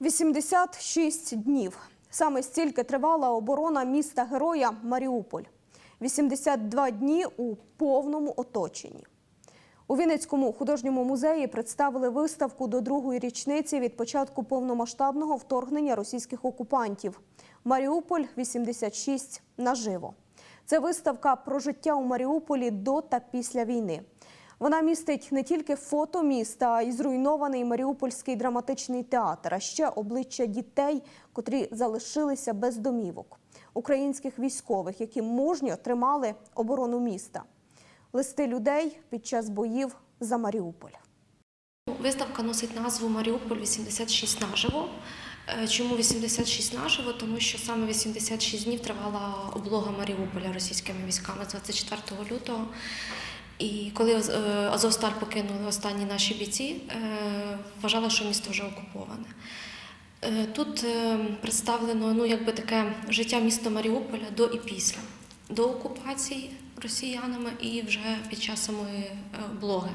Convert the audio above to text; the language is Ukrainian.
86 днів. Саме стільки тривала оборона міста героя Маріуполь. 82 дні у повному оточенні. У Вінницькому художньому музеї представили виставку до другої річниці від початку повномасштабного вторгнення російських окупантів. Маріуполь 86 наживо. Це виставка про життя у Маріуполі до та після війни. Вона містить не тільки фото міста, а й зруйнований Маріупольський драматичний театр, а ще обличчя дітей, котрі залишилися без домівок, українських військових, які мужньо тримали оборону міста, листи людей під час боїв за Маріуполь. Виставка носить назву Маріуполь 86 наживо. Е, Чому 86 наживо? Тому що саме 86 днів тривала облога Маріуполя російськими військами з 24 лютого. І коли е, Азовсталь покинули останні наші бійці, вважала, вважали, що місто вже окуповане. Е, Тут е, представлено ну, якби таке життя міста Маріуполя до і після, до окупації росіянами і вже під час самої е, облоги.